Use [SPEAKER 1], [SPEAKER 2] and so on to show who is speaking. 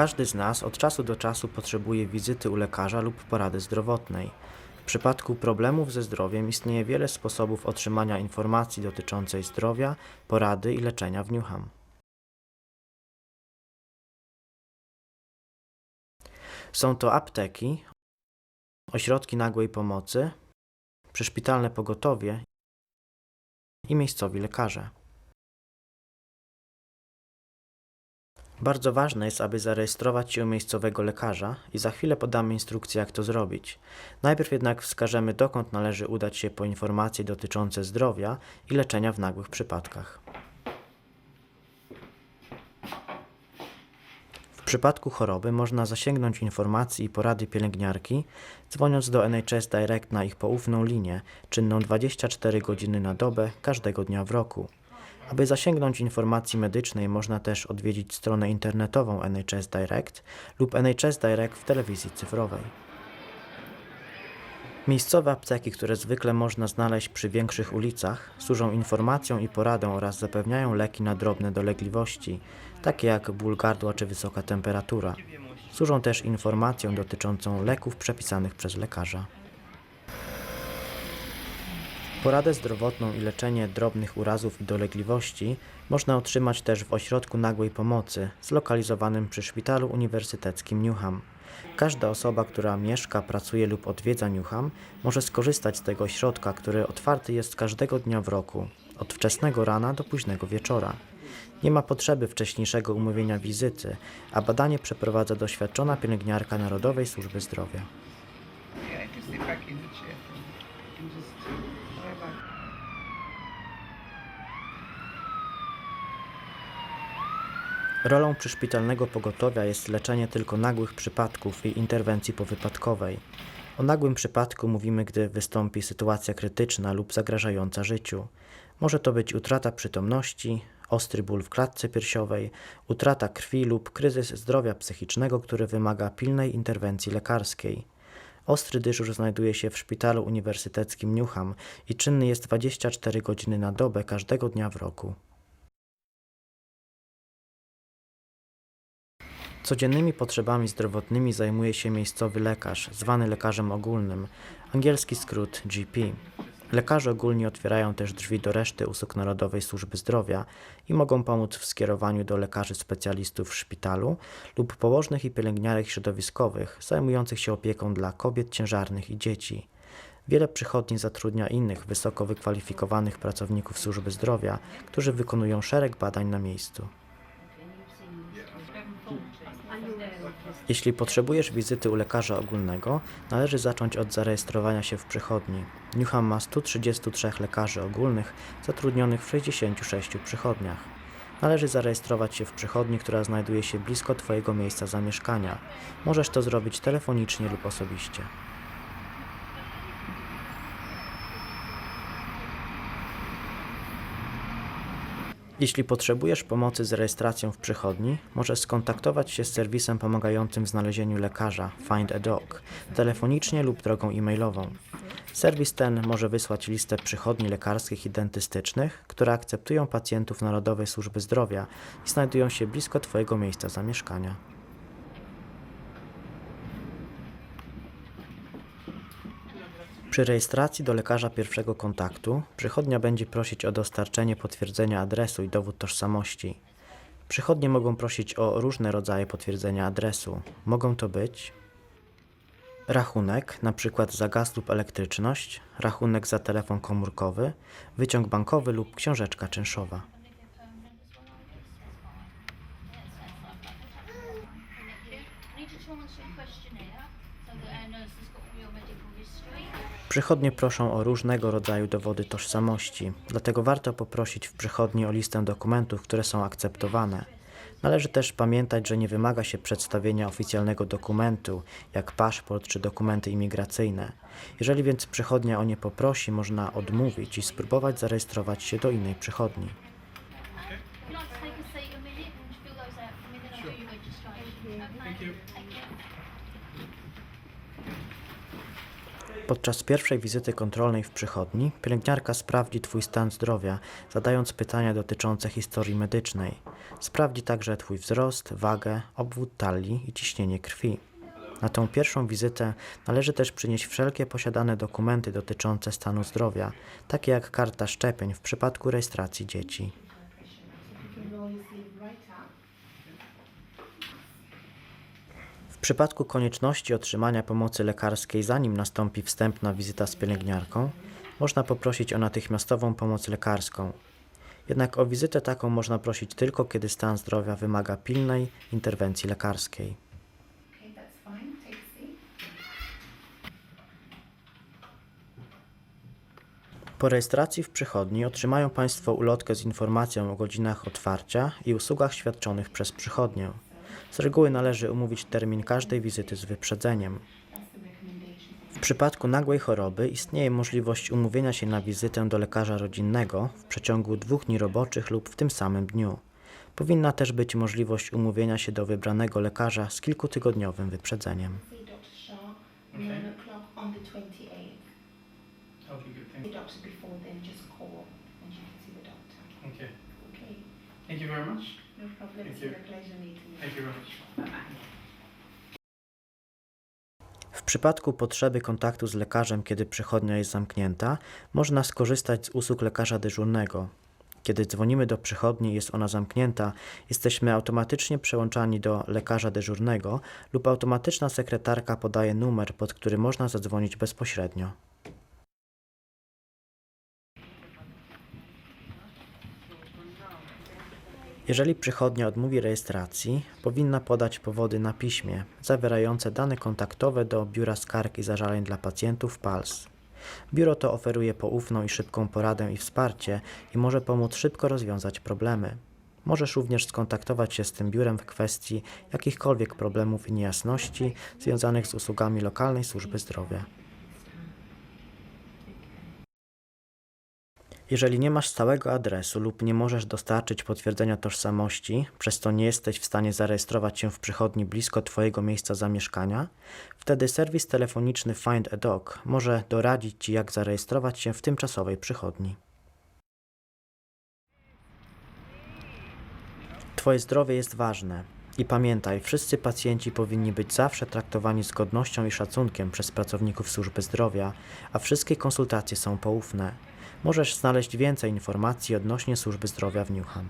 [SPEAKER 1] Każdy z nas od czasu do czasu potrzebuje wizyty u lekarza lub porady zdrowotnej. W przypadku problemów ze zdrowiem istnieje wiele sposobów otrzymania informacji dotyczącej zdrowia, porady i leczenia w Newham. Są to apteki, ośrodki nagłej pomocy, przyszpitalne pogotowie i miejscowi lekarze. Bardzo ważne jest, aby zarejestrować się u miejscowego lekarza i za chwilę podamy instrukcję, jak to zrobić. Najpierw jednak wskażemy, dokąd należy udać się po informacje dotyczące zdrowia i leczenia w nagłych przypadkach. W przypadku choroby można zasięgnąć informacji i porady pielęgniarki, dzwoniąc do NHS Direct na ich poufną linię, czynną 24 godziny na dobę, każdego dnia w roku. Aby zasięgnąć informacji medycznej, można też odwiedzić stronę internetową NHS Direct lub NHS Direct w telewizji cyfrowej. Miejscowe apteki, które zwykle można znaleźć przy większych ulicach, służą informacją i poradą oraz zapewniają leki na drobne dolegliwości, takie jak ból gardła czy wysoka temperatura. Służą też informacją dotyczącą leków przepisanych przez lekarza. Poradę zdrowotną i leczenie drobnych urazów i dolegliwości można otrzymać też w ośrodku nagłej pomocy zlokalizowanym przy Szpitalu Uniwersyteckim Newham. Każda osoba, która mieszka, pracuje lub odwiedza Newham, może skorzystać z tego ośrodka, który otwarty jest każdego dnia w roku, od wczesnego rana do późnego wieczora. Nie ma potrzeby wcześniejszego umówienia wizyty, a badanie przeprowadza doświadczona pielęgniarka Narodowej Służby Zdrowia.
[SPEAKER 2] Yeah,
[SPEAKER 1] Rolą przyszpitalnego pogotowia jest leczenie tylko nagłych przypadków i interwencji powypadkowej. O nagłym przypadku mówimy, gdy wystąpi sytuacja krytyczna lub zagrażająca życiu. Może to być utrata przytomności, ostry ból w klatce piersiowej, utrata krwi lub kryzys zdrowia psychicznego, który wymaga pilnej interwencji lekarskiej. Ostry dyżur znajduje się w Szpitalu Uniwersyteckim Newham i czynny jest 24 godziny na dobę każdego dnia w roku. Codziennymi potrzebami zdrowotnymi zajmuje się miejscowy lekarz, zwany lekarzem ogólnym, angielski skrót GP. Lekarze ogólni otwierają też drzwi do reszty usług Narodowej Służby Zdrowia i mogą pomóc w skierowaniu do lekarzy specjalistów w szpitalu lub położnych i pielęgniarek środowiskowych zajmujących się opieką dla kobiet ciężarnych i dzieci. Wiele przychodni zatrudnia innych wysoko wykwalifikowanych pracowników służby zdrowia, którzy wykonują szereg badań na miejscu. Jeśli potrzebujesz wizyty u lekarza ogólnego, należy zacząć od zarejestrowania się w przychodni. Newham ma 133 lekarzy ogólnych zatrudnionych w 66 przychodniach. Należy zarejestrować się w przychodni, która znajduje się blisko Twojego miejsca zamieszkania. Możesz to zrobić telefonicznie lub osobiście. Jeśli potrzebujesz pomocy z rejestracją w przychodni, możesz skontaktować się z serwisem pomagającym w znalezieniu lekarza Find a Doc telefonicznie lub drogą e-mailową. Serwis ten może wysłać listę przychodni lekarskich i dentystycznych, które akceptują pacjentów Narodowej Służby Zdrowia i znajdują się blisko Twojego miejsca zamieszkania. Przy rejestracji do lekarza pierwszego kontaktu przychodnia będzie prosić o dostarczenie potwierdzenia adresu i dowód tożsamości. Przychodnie mogą prosić o różne rodzaje potwierdzenia adresu. Mogą to być rachunek, np. za gaz lub elektryczność, rachunek za telefon komórkowy, wyciąg bankowy lub książeczka czynszowa. Przychodnie proszą o różnego rodzaju dowody tożsamości, dlatego warto poprosić w przychodni o listę dokumentów, które są akceptowane. Należy też pamiętać, że nie wymaga się przedstawienia oficjalnego dokumentu, jak paszport czy dokumenty imigracyjne. Jeżeli więc przychodnia o nie poprosi, można odmówić i spróbować zarejestrować się do innej przychodni.
[SPEAKER 3] Would you like to take a seat a minute and fill those out for me, then I'll do your registration. Okay. Thank you.
[SPEAKER 1] Podczas pierwszej wizyty kontrolnej w przychodni pielęgniarka sprawdzi Twój stan zdrowia, zadając pytania dotyczące historii medycznej. Sprawdzi także Twój wzrost, wagę, obwód talii i ciśnienie krwi. Na tą pierwszą wizytę należy też przynieść wszelkie posiadane dokumenty dotyczące stanu zdrowia, takie jak karta szczepień w przypadku rejestracji dzieci. W przypadku konieczności otrzymania pomocy lekarskiej, zanim nastąpi wstępna wizyta z pielęgniarką, można poprosić o natychmiastową pomoc lekarską. Jednak o wizytę taką można prosić tylko, kiedy stan zdrowia wymaga pilnej interwencji lekarskiej.
[SPEAKER 4] Okay, that's fine. Take a seat.
[SPEAKER 1] Po rejestracji w przychodni otrzymają Państwo ulotkę z informacją o godzinach otwarcia i usługach świadczonych przez przychodnię. Z reguły należy umówić termin każdej wizyty z wyprzedzeniem. W przypadku nagłej choroby istnieje możliwość umówienia się na wizytę do lekarza rodzinnego w przeciągu dwóch dni roboczych lub w tym samym dniu. Powinna też być możliwość umówienia się do wybranego lekarza z kilkutygodniowym wyprzedzeniem.
[SPEAKER 5] Okay.
[SPEAKER 4] 9 o'clock on the 28th.
[SPEAKER 5] Okay, good.
[SPEAKER 4] The
[SPEAKER 5] Thank
[SPEAKER 4] doctor before then, just call and you can see the doctor.
[SPEAKER 5] Okay.
[SPEAKER 4] Okay,
[SPEAKER 5] Thank you very much.
[SPEAKER 4] problem.
[SPEAKER 5] Thank
[SPEAKER 4] It's
[SPEAKER 5] you.
[SPEAKER 4] been a pleasure meeting you.
[SPEAKER 5] Thank you very much.
[SPEAKER 4] Bye-bye.
[SPEAKER 1] W przypadku potrzeby kontaktu z lekarzem, kiedy przychodnia jest zamknięta, można skorzystać z usług lekarza dyżurnego. Kiedy dzwonimy do przychodni i jest ona zamknięta, jesteśmy automatycznie przełączani do lekarza dyżurnego lub automatyczna sekretarka podaje numer, pod który można zadzwonić bezpośrednio. Jeżeli przychodnia odmówi rejestracji, powinna podać powody na piśmie, zawierające dane kontaktowe do Biura Skarg i Zażaleń dla Pacjentów PALS. Biuro to oferuje poufną i szybką poradę i wsparcie i może pomóc szybko rozwiązać problemy. Możesz również skontaktować się z tym biurem w kwestii jakichkolwiek problemów i niejasności związanych z usługami lokalnej służby zdrowia. Jeżeli nie masz stałego adresu lub nie możesz dostarczyć potwierdzenia tożsamości, przez co nie jesteś w stanie zarejestrować się w przychodni blisko Twojego miejsca zamieszkania, wtedy serwis telefoniczny Find a Dog może doradzić Ci, jak zarejestrować się w tymczasowej przychodni. Twoje zdrowie jest ważne. I pamiętaj, wszyscy pacjenci powinni być zawsze traktowani z godnością i szacunkiem przez pracowników służby zdrowia, a wszystkie konsultacje są poufne. Możesz znaleźć więcej informacji odnośnie służby zdrowia w Newham.